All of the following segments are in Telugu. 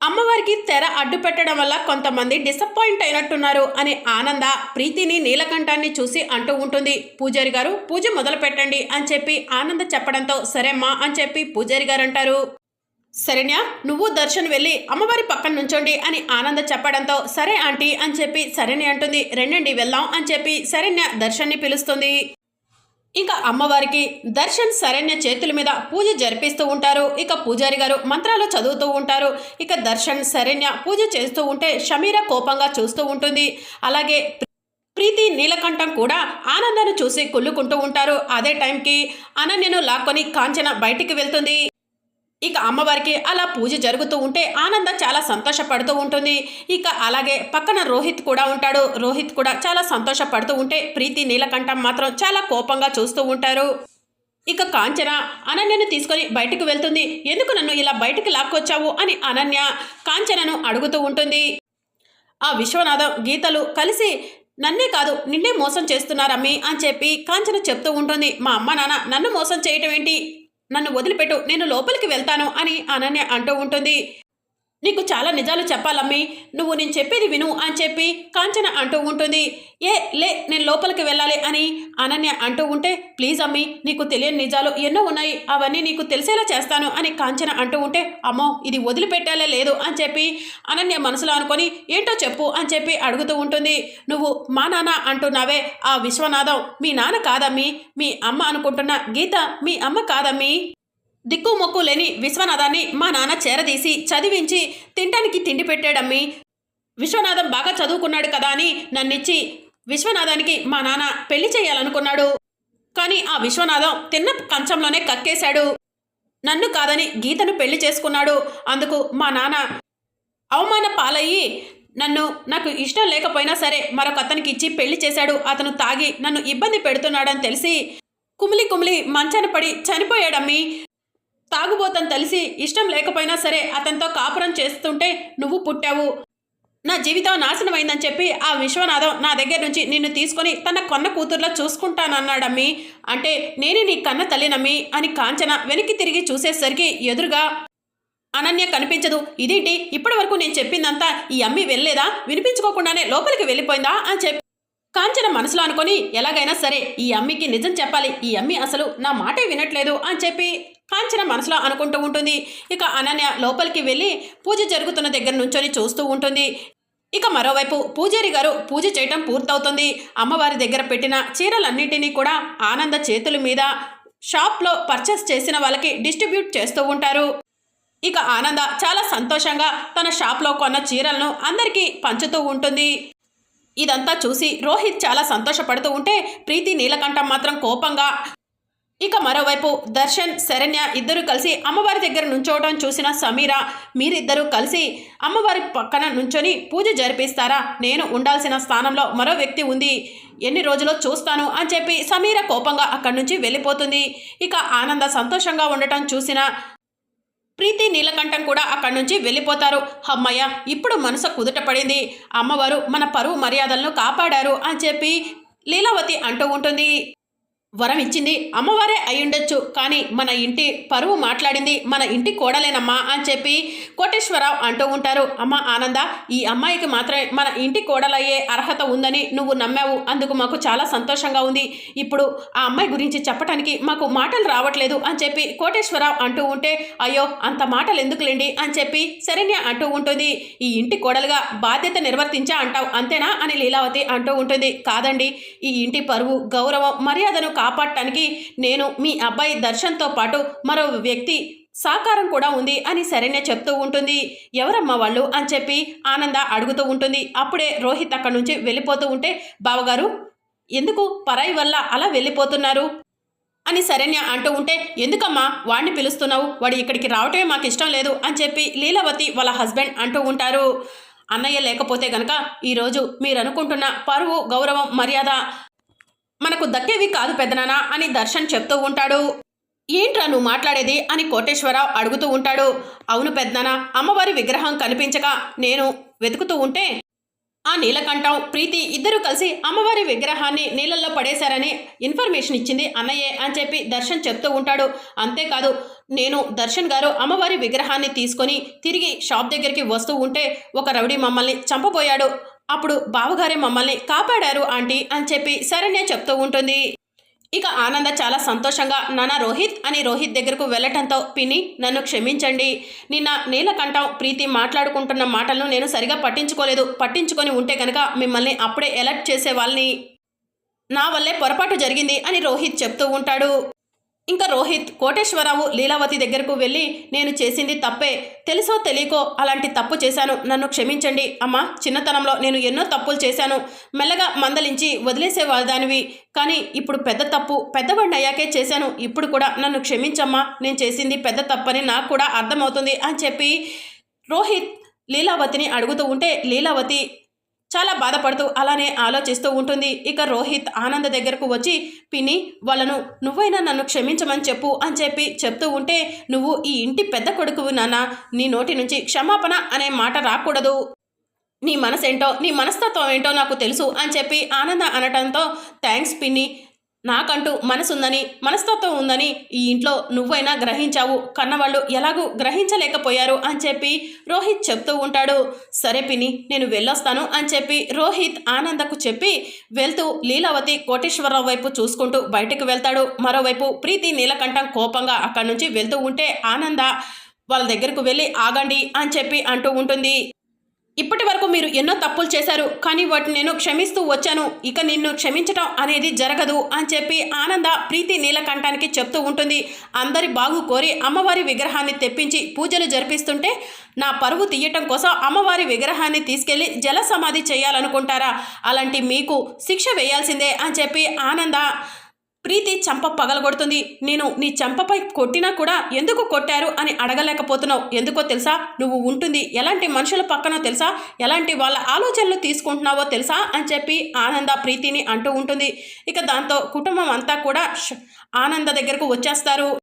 అమ్మవారికి తెర అడ్డు పెట్టడం వల్ల కొంతమంది డిసప్పాయింట్ అయినట్టున్నారు అని ఆనంద ప్రీతిని నీలకంఠాన్ని చూసి అంటూ ఉంటుంది. పూజారి గారు పూజ మొదలు పెట్టండి అని చెప్పి ఆనంద చెప్పడంతో సరేమ్మా అని చెప్పి పూజారి గారు అంటారు. శరణ్య నువ్వు దర్శన్ వెళ్ళి అమ్మవారి పక్కన నుంచోండి అని ఆనంద చెప్పడంతో సరే ఆంటీ అని చెప్పి సరేని అంటుంది. రెండండి వెళ్దాం అని చెప్పి శరణ్య దర్శన్ని పిలుస్తుంది. ఇక అమ్మవారికి దర్శన్ శరణ్య చేతుల మీద పూజ జరిపిస్తూ ఉంటారు. ఇక పూజారి గారు మంత్రాలు చదువుతూ ఉంటారు. ఇక దర్శన్ శరణ్య పూజ చేస్తూ ఉంటే షమీర కోపంగా చూస్తూ ఉంటుంది. అలాగే ప్రీతి నీలకంఠం కూడా ఆనందాన్ని చూసి కుళ్ళుకుంటూ ఉంటారు. అదే టైంకి అనన్యను లాక్కొని కాంచన బయటికి వెళ్తుంది. ఇక అమ్మవారికి అలా పూజ జరుగుతూ ఉంటే ఆనంద చాలా సంతోషపడుతూ ఉంటుంది. ఇక అలాగే పక్కన రోహిత్ కూడా ఉంటాడు. రోహిత్ కూడా చాలా సంతోషపడుతూ ఉంటే ప్రీతి నీలకంఠం మాత్రం చాలా కోపంగా చూస్తూ ఉంటారు. ఇక కాంచన అనన్యను తీసుకొని బయటకు వెళ్తుంది. ఎందుకు నన్ను ఇలా బయటకు లాక్కొచ్చావు? అని అనన్య కాంచనను అడుగుతూ ఉంటుంది. ఆ విశ్వనాథం గీతలు కలిసి నన్నే కాదు నిన్నే మోసం చేస్తున్నారమ్మి అని చెప్పి కాంచన చెప్తూ ఉంటుంది. మా అమ్మ నాన్న నన్ను మోసం చేయటం ఏంటి? నన్ను వదిలిపెట్టు నేను లోపలికి వెళ్తాను అని అనన్య అంటూ ఉంటుంది. నీకు చాలా నిజాలు చెప్పాలమ్మి. నువ్వు నేను చెప్పేది విను అని చెప్పి కాంచన అంటూ ఉంటుంది. ఏ లే నేను లోపలికి వెళ్ళాలి అని అనన్య అంటూ ఉంటే ప్లీజ్ అమ్మి నీకు తెలియని నిజాలు ఎన్నో ఉన్నాయి. అవన్నీ నీకు తెలిసేలా చేస్తాను అని కాంచన అంటూ ఉంటే అమ్మో ఇది వదిలిపెట్టాలే లేదు అని చెప్పి అనన్య మనసులో అనుకొని ఏంటో చెప్పు అని చెప్పి అడుగుతూ ఉంటుంది. నువ్వు మా నాన్న అంటున్నావే ఆ విశ్వనాథం మీ నాన్న కాదమ్మి. మీ అమ్మ అనుకుంటున్న గీత మీ అమ్మ కాదమ్మి. దిక్కుమొక్కు లేని విశ్వనాథాన్ని మా నాన్న చేరదీసి చదివించి తింటానికి తిండి పెట్టాడమ్మి. విశ్వనాథం బాగా చదువుకున్నాడు కదా అని నన్నిచ్చి విశ్వనాథానికి మా నాన్న పెళ్ళి చేయాలనుకున్నాడు. కానీ ఆ విశ్వనాథం తిన్న కంచంలోనే కక్కేశాడు. నన్ను కాదని గీతను పెళ్ళి చేసుకున్నాడు. అందుకు మా నాన్న అవమాన పాలయ్యి నన్ను నాకు ఇష్టం లేకపోయినా సరే మరొక అతనికి ఇచ్చి పెళ్ళి చేశాడు. అతను తాగి నన్ను ఇబ్బంది పెడుతున్నాడని తెలిసి కుమిలి కుమిలి మంచాన పడి చనిపోయాడమ్మి. తాగుబోతని తెలిసి ఇష్టం లేకపోయినా సరే అతనితో కాపురం చేస్తుంటే నువ్వు పుట్టావు. నా జీవితం నాశనమైందని చెప్పి ఆ విశ్వనాథం నా దగ్గర నుంచి నిన్ను తీసుకొని తన కొన్న కూతుర్లా చూసుకుంటానన్నాడమ్మి. అంటే నేనే నీ కన్న తల్లినమ్మి అని కాంచన వెనక్కి తిరిగి చూసేసరికి ఎదురుగా అనన్య కనిపించదు. ఇదేంటి? ఇప్పటి వరకు నేను చెప్పిందంతా ఈ అమ్మి వెళ్ళలేదా? వినిపించుకోకుండానే లోపలికి వెళ్ళిపోయిందా? అని చెప్పి కాంచన మనసులో అనుకొని ఎలాగైనా సరే ఈ అమ్మికి నిజం చెప్పాలి. ఈ అమ్మి అసలు నా మాటే వినట్లేదు అని చెప్పి కాంచన మనసులో అనుకుంటూ ఉంటుంది. ఇక అనన్య లోపలికి వెళ్ళి పూజ జరుగుతున్న దగ్గర నుంచొని చూస్తూ ఉంటుంది. ఇక మరోవైపు పూజారి గారు పూజ చేయటం పూర్తవుతుంది. అమ్మవారి దగ్గర పెట్టిన చీరలన్నింటినీ కూడా ఆనంద చేతుల మీద షాప్లో పర్చేస్ చేసిన వాళ్ళకి డిస్ట్రిబ్యూట్ చేస్తూ ఉంటారు. ఇక ఆనంద చాలా సంతోషంగా తన షాప్లో కొన్న చీరలను అందరికీ పంచుతూ ఉంటుంది. ఇదంతా చూసి రోహిత్ చాలా సంతోషపడుతూ ఉంటే ప్రీతి నీలకంఠం మాత్రం కోపంగా ఇక మరోవైపు దర్శన్ శరణ్య ఇద్దరు కలిసి అమ్మవారి దగ్గర నుంచోవడం చూసిన సమీర మీరిద్దరూ కలిసి అమ్మవారి పక్కన నుంచొని పూజ జరిపిస్తారా? నేను ఉండాల్సిన స్థానంలో మరో వ్యక్తి ఉంది. ఎన్ని రోజులో చూస్తాను అని చెప్పి సమీర కోపంగా అక్కడి నుంచి వెళ్ళిపోతుంది. ఇక ఆనంద సంతోషంగా ఉండటం చూసిన ప్రీతి నీలకంఠం కూడా అక్కడి నుంచి వెళ్ళిపోతారు. అమ్మయ్య ఇప్పుడు మనసు కుదుట పడింది. అమ్మవారు మన పరువు మర్యాదలను కాపాడారు అని చెప్పి లీలావతి అంటూ ఉంటుంది. వరం ఇచ్చింది. అమ్మవారే అయ్యుండొచ్చు కానీ మన ఇంటి పరువు మాట్లాడింది మన ఇంటి కోడలేనమ్మా అని చెప్పి కోటేశ్వరరావు అంటూ ఉంటారు. అమ్మ ఆనంద ఈ అమ్మాయికి మాత్రమే మన ఇంటి కోడలయ్యే అర్హత ఉందని నువ్వు నమ్మావు. అందుకు మాకు చాలా సంతోషంగా ఉంది. ఇప్పుడు ఆ అమ్మాయి గురించి చెప్పడానికి మాకు మాటలు రావట్లేదు అని చెప్పి కోటేశ్వరరావు అంటూ ఉంటే అయ్యో అంత మాటలు ఎందుకులేండి అని చెప్పి శరణ్య అంటూ ఉంటుంది. ఈ ఇంటి కోడలుగా బాధ్యత నిర్వర్తించా అంటావు అంతేనా అని లీలావతి అంటూ ఉంటుంది. కాదండి ఈ ఇంటి పరువు గౌరవం మర్యాదను కా కాపాడటానికి నేను మీ అబ్బాయి దర్శన్తో పాటు మరో వ్యక్తి సాకారం కూడా ఉంది అని శరణ్య చెప్తూ ఉంటుంది. ఎవరమ్మా వాళ్ళు? అని చెప్పి ఆనంద అడుగుతూ ఉంటుంది. అప్పుడే రోహిత్ అక్కడి నుంచి వెళ్ళిపోతూ ఉంటే బావగారు ఎందుకు పరాయి వల్ల అలా వెళ్ళిపోతున్నారు? అని శరణ్య అంటూ ఉంటే ఎందుకమ్మా వాడిని పిలుస్తున్నావు? వాడు ఇక్కడికి రావటమే మాకు ఇష్టం లేదు అని చెప్పి లీలావతి వాళ్ళ హస్బెండ్ అంటూ ఉంటారు. అన్నయ్య లేకపోతే గనక ఈరోజు మీరు అనుకుంటున్న పరువు గౌరవం మర్యాద మనకు దక్కేవి కాదు పెద్దనానా అని దర్శన్ చెప్తూ ఉంటాడు. ఏంట్రా నువ్వు మాట్లాడేది అని కోటేశ్వరరావు అడుగుతూ ఉంటాడు. అవును పెద్దనాన్న అమ్మవారి విగ్రహం కనిపించక నేను వెతుకుతూ ఉంటే ఆ నీలకంఠం ప్రీతి ఇద్దరూ కలిసి అమ్మవారి విగ్రహాన్ని నీళ్ళల్లో పడేశారని ఇన్ఫర్మేషన్ ఇచ్చింది అన్నయ్యే అని చెప్పి దర్శన్ చెప్తూ ఉంటాడు. అంతేకాదు నేను దర్శన్ గారు అమ్మవారి విగ్రహాన్ని తీసుకొని తిరిగి షాప్ దగ్గరికి వస్తూ ఉంటే ఒక రౌడీ మమ్మల్ని చంపబోయాడు. అప్పుడు బావగారే మమ్మల్ని కాపాడారు ఆంటీ అని చెప్పి శరణ్య చెప్తూ ఉంటుంది. ఇక ఆనంద చాలా సంతోషంగా నాన్న రోహిత్ అని రోహిత్ దగ్గరకు వెళ్ళటంతో పిన్ని నన్ను క్షమించండి. నిన్న నీలకంఠం ప్రీతి మాట్లాడుకుంటున్న మాటలను నేను సరిగా పట్టించుకోలేదు. పట్టించుకొని ఉంటే కనుక మిమ్మల్ని అప్పుడే ఎలర్ట్ చేసే వాళ్ళని నా వల్లే పొరపాటు జరిగింది అని రోహిత్ చెప్తూ ఉంటాడు. ఇంకా రోహిత్ కోటేశ్వరరావు లీలావతి దగ్గరకు వెళ్ళి నేను చేసింది తప్పే. తెలుసో తెలియకో అలాంటి తప్పు చేశాను. నన్ను క్షమించండి. అమ్మా చిన్నతనంలో నేను ఎన్నో తప్పులు చేశాను. మెల్లగా మందలించి వదిలేసే దానివి కానీ ఇప్పుడు పెద్ద తప్పు పెద్దవాడిని అయ్యాకే చేశాను. ఇప్పుడు కూడా నన్ను క్షమించమ్మా. నేను చేసింది పెద్ద తప్పని నాకు కూడా అర్థమవుతుంది అని చెప్పి రోహిత్ లీలావతిని అడుగుతూ ఉంటే లీలావతి చాలా బాధపడుతూ అలానే ఆలోచిస్తూ ఉంటుంది. ఇక రోహిత్ ఆనంద దగ్గరకు వచ్చి పిన్ని వాళ్ళను నువ్వైనా నన్ను క్షమించమని చెప్పు అని చెప్పి చెప్తూ ఉంటే నువ్వు ఈ ఇంటి పెద్ద కొడుకువు నాన్న నీ నోటి నుంచి క్షమాపణ అనే మాట రాకూడదు. నీ మనసేంటో నీ మనస్తత్వం ఏంటో నాకు తెలుసు అని చెప్పి ఆనంద అనటంతో థ్యాంక్స్ పిన్ని నాకంటూ మనసుందని మనస్తత్వం ఉందని ఈ ఇంట్లో నువ్వైనా గ్రహించావు. కన్నవాళ్ళు ఎలాగూ గ్రహించలేకపోయారు అని చెప్పి రోహిత్ చెప్తూ ఉంటాడు. సరే పిని నేను వెళ్ళొస్తాను అని చెప్పి రోహిత్ ఆనందకు చెప్పి వెళ్తూ లీలావతి కోటేశ్వరరావు వైపు చూసుకుంటూ బయటకు వెళ్తాడు. మరోవైపు ప్రీతి నీలకంఠం కోపంగా అక్కడి నుంచి వెళ్తూ ఉంటే ఆనంద వాళ్ళ దగ్గరకు వెళ్ళి ఆగండి అని చెప్పి అంటూ ఉంటుంది. ఇప్పటి వరకు మీరు ఎన్నో తప్పులు చేశారు కానీ వాటిని నేను క్షమిస్తూ వచ్చాను. ఇక నిన్ను క్షమించటం అనేది జరగదు అని చెప్పి ఆనంద ప్రీతి నీలకంఠానికి చెప్తూ ఉంటుంది. అందరి బాగు కోరి అమ్మవారి విగ్రహాన్ని తెప్పించి పూజలు జరిపిస్తుంటే నా పరువు తీయటం కోసం అమ్మవారి విగ్రహాన్ని తీసుకెళ్ళి జల సమాధి చేయాలనుకుంటారా? అలాంటి మీకు శిక్ష వేయాల్సిందే అని చెప్పి ఆనంద ప్రీతి చంప పగలగొడుతుంది. నేను నీ చంపపై కొట్టినా కూడా ఎందుకు కొట్టారు అని అడగలేకపోతున్నావు. ఎందుకో తెలుసా? నువ్వు ఉంటుంది. ఎలాంటి మనుషుల పక్కనో తెలుసా? ఎలాంటి వాళ్ళ ఆలోచనలు తీసుకుంటున్నావో తెలుసా? అని చెప్పి ఆనంద ప్రీతిని అంటూ ఉంటుంది. ఇక దాంతో కుటుంబం అంతా కూడా ఆనంద దగ్గరకు వచ్చేస్తారు.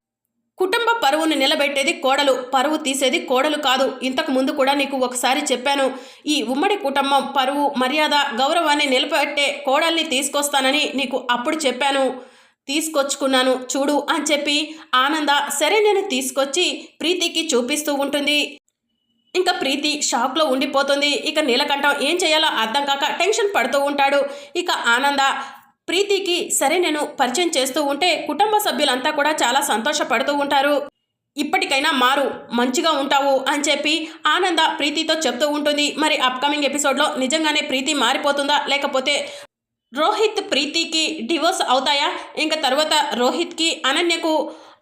కుటుంబ పరువును నిలబెట్టేది కోడలు పరువు తీసేది కోడలు కాదు. ఇంతకు ముందు కూడా నీకు ఒకసారి చెప్పాను. ఈ ఉమ్మడి కుటుంబం పరువు మర్యాద గౌరవాన్ని నిలబెట్టే కోడల్ని తీసుకొస్తానని నీకు అప్పుడు చెప్పాను. తీసుకొచ్చుకున్నాను చూడు అని చెప్పి ఆనంద సరే నేను తీసుకొచ్చి ప్రీతికి చూపిస్తూ ఉంటుంది. ఇంకా ప్రీతి షాక్లో ఉండిపోతుంది. ఇక నీలకంఠం ఏం చేయాలో అర్థం కాక టెన్షన్ పడుతూ ఉంటాడు. ఇక ఆనంద ప్రీతికి సరే నేను పరిచయం చేస్తూ ఉంటే కుటుంబ సభ్యులంతా కూడా చాలా సంతోషపడుతూ ఉంటారు. ఇప్పటికైనా మారు మంచిగా ఉంటావు అని చెప్పి ఆనంద ప్రీతితో చెప్తూ ఉంటుంది. మరి అప్కమింగ్ ఎపిసోడ్లో నిజంగానే ప్రీతి మారిపోతుందా? లేకపోతే రోహిత్ ప్రీతికి డివోర్స్ అవుతాయా? ఇంకా తర్వాత రోహిత్కి అనన్యకు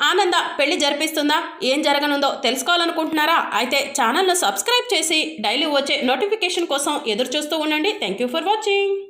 ఆనంద పెళ్ళి జరిపిస్తుందా? ఏం జరగనుందో తెలుసుకోవాలనుకుంటున్నారా? అయితే ఛానల్ను సబ్స్క్రైబ్ చేసి డైలీ వచ్చే నోటిఫికేషన్ కోసం ఎదురు చూస్తూ ఉండండి. Thank you for watching.